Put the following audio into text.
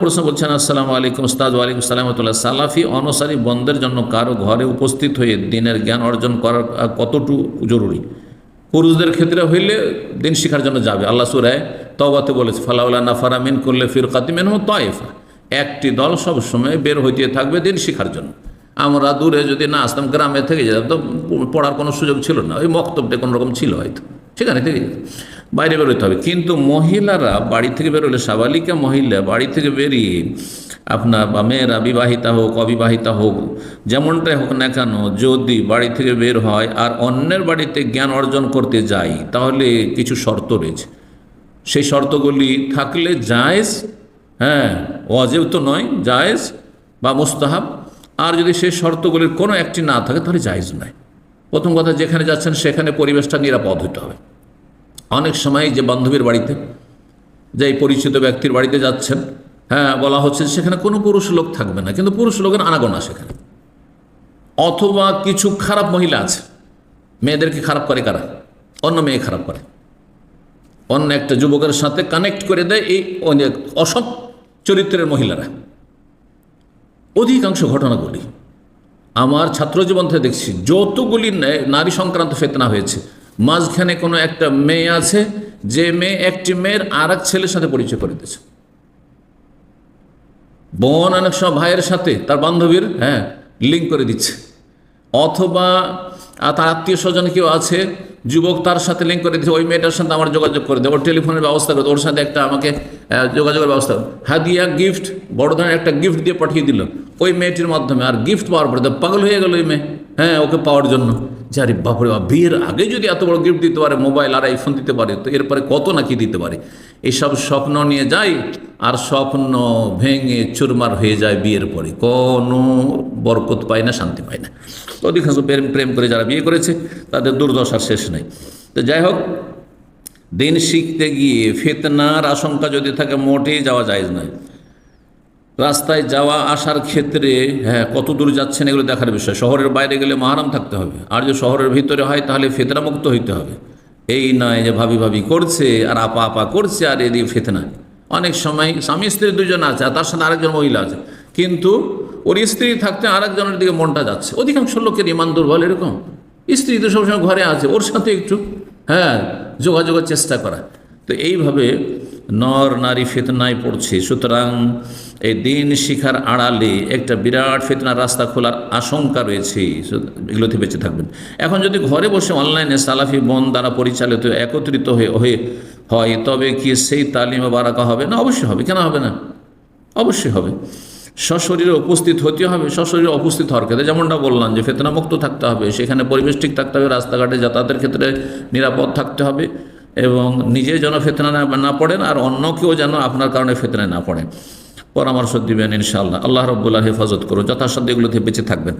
প্রশ্ন বলছেন আসসালামু আলাইকুম উস্তাদ, ওয়ালাইকুম সালামতুল্লাহ সালাফি অনসারী বন্ধের জন্য কারও ঘরে উপস্থিত হয়ে দিনের জ্ঞান অর্জন করার কতটুকু জরুরি? পুরুষদের ক্ষেত্রে হইলে দিন শিখার জন্য যাবে। আল্লাহ সুরায় তবাতে বলেছে ফালাউল্লাহ নাফারা মিন করলে ফির কাতিমেন হো তয়েফা একটি দল সবসময় বের হইতে থাকবে দিন শিখার জন্য। আমরা দূরে যদি না আসতাম, গ্রামে থেকে যেতাম, তো পড়ার কোনো সুযোগ ছিল না। ওই মক্তবটা কোনোরকম ছিল হয়তো। সেখানে যেতাম বাইরে বেরোতে হবে। কিন্তু মহিলারা বাড়ি থেকে বেরোলে সাবালিকা মহিলা বাড়ি থেকে বেরিয়ে আপনার বা মেয়েরা বিবাহিতা হোক, অবিবাহিতা হোক, যেমনটাই হোক না কেন, যদি বাড়ি থেকে বের হয় আর অন্যের বাড়িতে জ্ঞান অর্জন করতে যাই তাহলে কিছু শর্ত রয়েছে। সেই শর্তগুলি থাকলে জায়েজ হ্যাঁ অজেব তো নয়, জায়েজ বা মোস্তাহাব। আর যদি সেই শর্তগুলির কোনো একটি না থাকে, তাহলে জায়েজ নয়। প্রথম কথা, যেখানে যাচ্ছেন সেখানে পরিবেশটা নিরাপদ হতে হবে। অনেক সময় যে বান্ধবীর বাড়িতে, যে পরিচিত ব্যক্তির বাড়িতে যাচ্ছেন হ্যাঁ বলা হচ্ছে সেখানে কোনো পুরুষ লোক থাকবে না, কিন্তু পুরুষ লোকের আনাগোনা সেখানে। অথবা কিছু খারাপ মহিলা আছে, মেয়েদেরকে খারাপ করে কারা? অন্য মেয়ে খারাপ করে। অন্য একটা যুবকের সাথে কানেক্ট করে দেয় এই অনেক অসৎ চরিত্রের মহিলারা। অধিকাংশ ঘটনাগুলি আমার ছাত্রজীবন থেকে দেখছি, যতগুলি নারী সংক্রান্ত ফেতনা হয়েছে মাঝখানে কোনো একটা মেয়ে আছে, যে মেয়ে একটি মেয়ের আর এক ছেলের সাথে পরিচয় করে দিয়েছে। বোন অনেক সময় ভাইয়ের সাথে, তার বান্ধবীর হ্যাঁ লিঙ্ক করে দিচ্ছে। অথবা তার আত্মীয় স্বজন কেউ আছে, যুবক তার সাথে লিঙ্ক করে দিচ্ছে ওই মেয়েটার সাথে আমার যোগাযোগ করে দেয় ওর টেলিফোনের ব্যবস্থা করে ওর সাথে একটা আমাকে যোগাযোগের ব্যবস্থা। হাদিয়া গিফট বড় ধরনের একটা গিফট দিয়ে পাঠিয়ে দিল। ওই মেয়েটির মাধ্যমে, আর গিফট পাওয়ার পরে তো পাগল হয়ে গেল ওই মেয়ে। হ্যাঁ ওকে পাওয়ার জন্য। যে আরে বাপরে বাপ, বিয়ের আগে যদি এত বড় গিফট দিতে পারে মোবাইল আর আইফোন দিতে পারে, তো এরপরে কত না কি দিতে পারে? এইসব স্বপ্ন নিয়ে যাই আর স্বপ্ন ভেঙে চুরমার হয়ে যায় বিয়ের পরে। কোনো বরকত পায় না, শান্তি পায় না। অধিকাংশ প্রেম প্রেম করে যারা বিয়ে করেছে, তাদের দুর্দশার শেষ নেই। তো যাই হোক, দিন শিখতে গিয়ে ফেতনার আশঙ্কা যদি থাকে, মোটেই যাওয়া যায় নয় রাস্তায় যাওয়া আসার ক্ষেত্রে হ্যাঁ কত দূর যাচ্ছেন এগুলো দেখার বিষয়। শহরের বাইরে গেলে মাহারাম থাকতে হবে। আর যদি শহরের ভিতরে হয়, তাহলে ফেতনামুক্ত হইতে হবে। এই নয় যে ভাবি ভাবি করছে, আর আপা আপা করছে, আর এদিকে ফেতনা। অনেক সময় স্বামী স্ত্রী দুজন আছে আর তার সাথে আরেকজন মহিলা আছে। কিন্তু ওর স্ত্রী থাকতে আরেকজনের দিকে মনটা যাচ্ছে। অধিকাংশ লোকের ইমান দুর্বল এরকম। স্ত্রী তো সবসময় ঘরে আছে, ওর সাথে একটু হ্যাঁ যোগাযোগের চেষ্টা করা। তো এইভাবে নর নারী ফেতনায় পড়ছে। সুতরাং এই দিন শিখার আড়ালে একটা বিরাট ফেতনার রাস্তা খোলার আশঙ্কা রয়েছে। এগুলোতে বেঁচে থাকবেন। এখন যদি ঘরে বসে অনলাইনে সালাফি বন দ্বারা পরিচালিত, একত্রিত হয়ে হয়ে হয়, তবে কি সেই তালিমে বারাকা হবে? না, অবশ্যই হবে। কেন হবে না? অবশ্যই হবে। সশরীরে উপস্থিত হতে হবে, সশরীরে উপস্থিত হওয়ার ক্ষেত্রে। যেমনটা বললাম যে ফেতনামুক্ত থাকতে হবে, সেখানে পরিবেশ ঠিক থাকতে হবে, রাস্তাঘাটে যাতায়াতের ক্ষেত্রে নিরাপদ থাকতে হবে এবং নিজে যেন ফেতনা না পড়েন আর অন্য কেউ যেন আপনার কারণে ফেতনায় না পড়েন পরামর্শ দিবেন ইনশাআল্লাহ। আল্লাহ রব্বুল্লাহ হেফাজত করুন। যথাসাধ্য এগুলো থেকে বেঁচে থাকবেন।